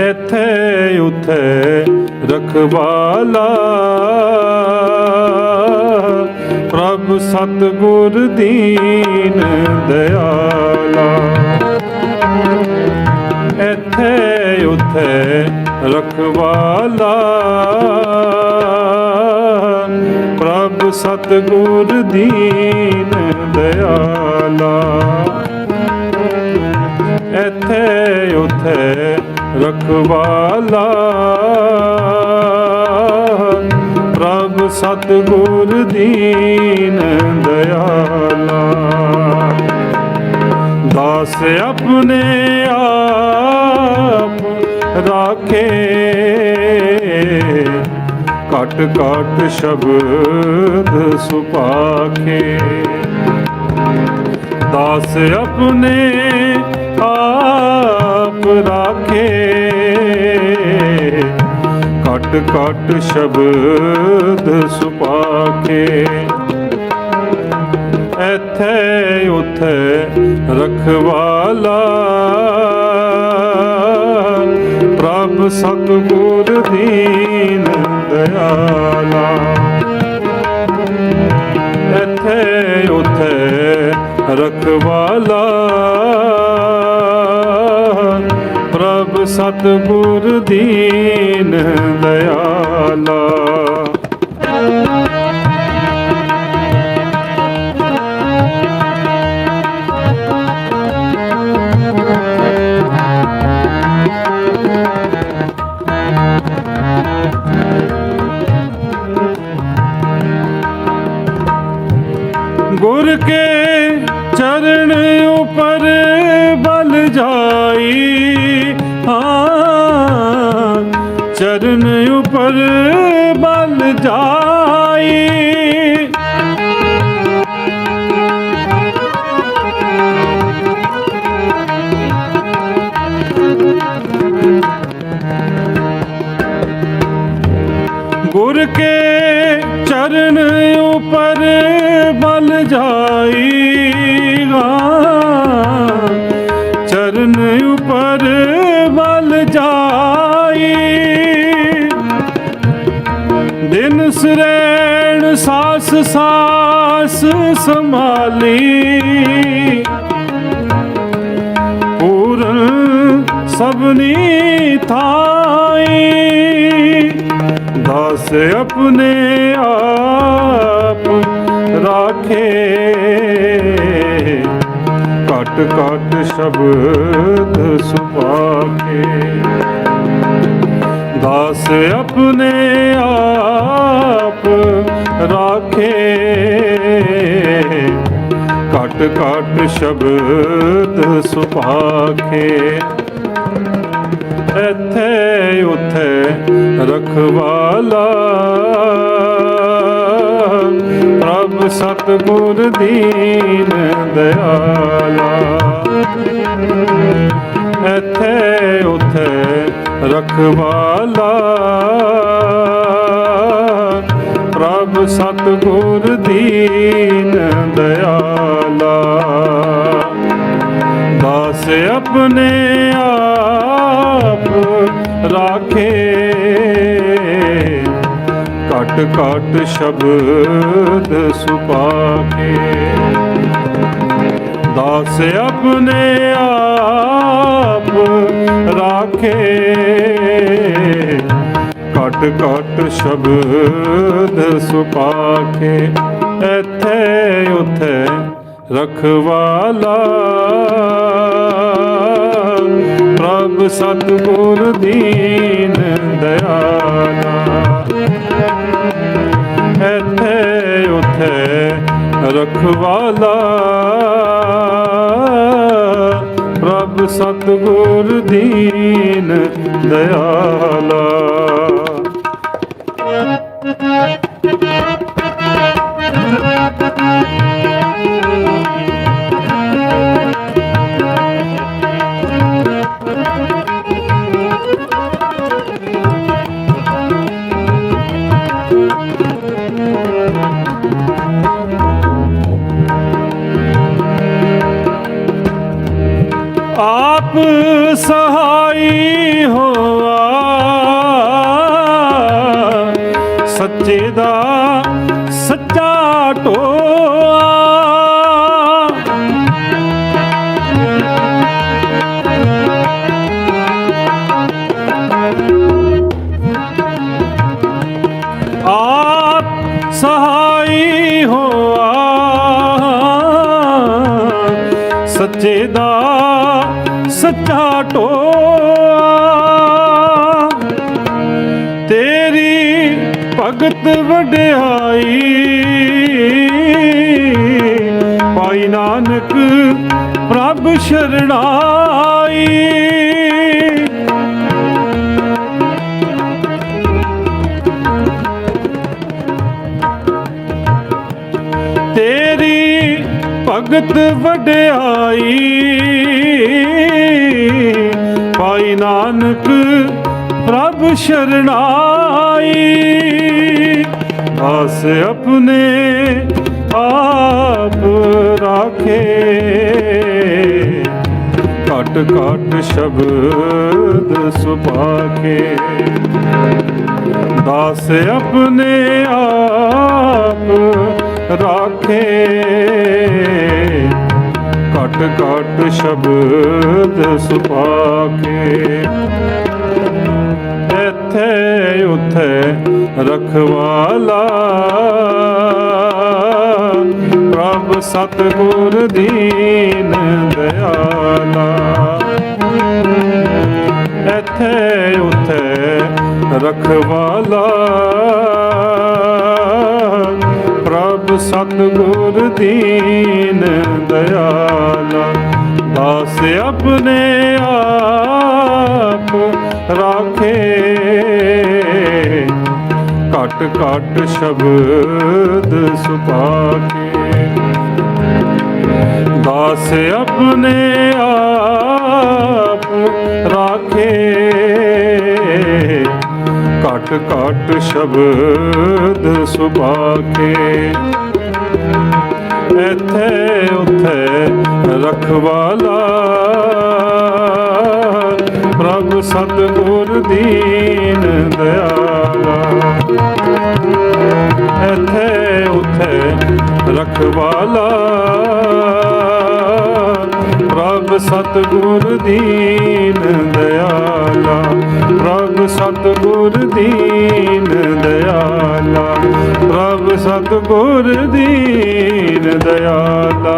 ਇੱਥੇ ਉੱਥੇ ਰਖਵਾਲਾ ਪ੍ਰਭ ਸਤਗੁਰ ਦੀਨ ਦਇਆਲਾ ਇੱਥੇ ਉਥੇ ਰਖਵਾਲਾ ਪ੍ਰਭ ਸਤਗੁਰ ਦੀਨ ਦਇਆਲਾ ਇੱਥੇ ਉੱਥੇ ਰਖਵਾਲਾ। ਪ੍ਰਭ ਸਤਗੁਰ ਦੀਨ ਦਇਆਲਾ ਦਾਸ ਆਪਣੇ ਆਪ ਰਾਖੇ। ਕਟ ਕਟ ਸ਼ਬਦ ਸੁਪਾਖੇ। ਦਾਸ ਆਪਣੇ ਆਪ ਰਾਖੇ। ਕਟ ਕਟ ਸ਼ਬਦ ਸੁਪਾਖੇ। ਇੱਥੇ ਉਥੇ ਰਖਵਾਲਾ। ਪ੍ਰਭ ਸਤਗੁਰ ਦੀਨ ਦਇਆਲਾ ਇੱਥੇ ਉਥੇ ਰਖਵਾਲਾ। ਸਤਗੁਰ ਦੀਨ ਦਇਆਲਾ। ਚਰਨ ਉਪਰ ਬਲ ਜਾਈ। ਗੁਰ ਕੇ ਚਰਨ ਉਪਰ ਬਲ ਜਾਈਗਾ। ਚਰਨ ਉਪਰ ਬਲ ਜਾਈ ਦਿਨ ਸਰੈਣ ਸਾਸ ਸਾਸ ਸੰਭਾਲੀ। ਪੂਰਨ ਸਭਨੀ ਥਾਈ। ਦਾਸ ਆਪਣੇ ਆਪ ਰਾਖੇ। ਕਟ ਕਟ ਸ਼ਬਦ ਸੁਪਾਖੇ ਦਾਸ ਆਪਣੇ ਰਾਖੇ। ਕਟ ਕਟ ਸ਼ਬਦ ਸੁਪਾਖੇ ਇੱਥੇ ਉਥੇ ਰਖਵਾਲਾ ਪ੍ਰਭ ਸਤਗੁਰ ਦੀਨ ਦਇਆਲਾ ਇੱਥੇ ਉਥੇ ਰਖਵਾਲਾ ਪ੍ਰਭ ਸਤਗੁਰ ਦੀਨ ਦਇਆਲਾ। ਦਾਸ ਆਪਣੇ ਆਪ ਰਾਖੇ। ਕਟ ਕਟ ਸ਼ਬਦ ਸੁਪਾਕੇ ਦਾਸ ਆਪਣੇ ਆਪ ਰਾਖੇ। ਕਟ ਕਟ ਸ਼ਬਦ ਸੁਪਾਖੇ ਇੱਥੇ ਉਥੇ ਰਖਵਾਲਾ। ਪ੍ਰਭ ਸਤਗੁਰ ਦੀਨ ਦਇਆਲਾ। ਇੱਥੇ ਉਥੇ ਰਖਵਾਲਾ। ਪ੍ਰਭ ਸਤਗੁਰ ਦੀਨ ਦਇਆਲਾ। ਗੁਰ ਸਹਾਈ ਹੋਆ। ਸੱਚੇ ਦਾ ਸੱਚਾ ਟੋਆ। ਆਪ ਸਹਾਈ ਹੋਆ। ਸੱਚੇ ਦਾ ਤੇਰੀ ਭਗਤ ਵਡਿਆਈ। ਪਾਈ ਨਾਨਕ ਪ੍ਰਭ ਸ਼ਰਣਾਈ। ਤੇਰੀ ਭਗਤ ਵਡਿਆਈ। ਨਾਨਕ ਪ੍ਰਭ ਸ਼ਰਣਾਈ। ਆਸ ਆਪਣੇ ਆਪ ਰਾਖੇ। ਘਟ ਘਟ ਸ਼ਬਦ ਸੁਭਾਕੇ ਦਾਸ ਆਪਣੇ ਆਪ ਰਾਖੇ। ਘਟ ਘਟ ਸ਼ਬਦ ਸੁਪਾਕੇ ਇੱਥੇ ਉਥੇ ਰਖਵਾਲਾ। ਪ੍ਰਭ ਸਤਗੁਰ ਦੀਨ ਦਇਆਲਾ ਇੱਥੇ ਉਥੇ ਰਖਵਾਲਾ। ਪ੍ਰਭ ਸਤਗੁਰ ਦੀਨ ਰਾਖੇ। ਘਟ ਘਟ ਸ਼ਬਦ ਸੁਪਾਕੇ ਦਾਸ ਆਪਣੇ ਆਪ ਰਾਖੇ। ਘਟ ਘਟ ਸ਼ਬਦ ਸੁਭਾਕੇ ਇੱਥੇ ਉੱਥੇ ਰਖਵਾਲਾ ਪ੍ਰਭ ਸਤਗੁਰ ਦੀਨ ਦਿਆਲਾ। ਇੱਥੇ ਉੱਥੇ ਰਖਵਾਲਾ। ਪ੍ਰਭ ਸਤਗੁਰ ਦੀਨ ਦਿਆਲਾ। ਪ੍ਰਭ ਸਤਗੁਰ ਦੀਨ ਦਿਆਲਾ। ਪ੍ਰਭ ਸਤਗੁਰ ਦੀਨ ਦਿਆਲਾ।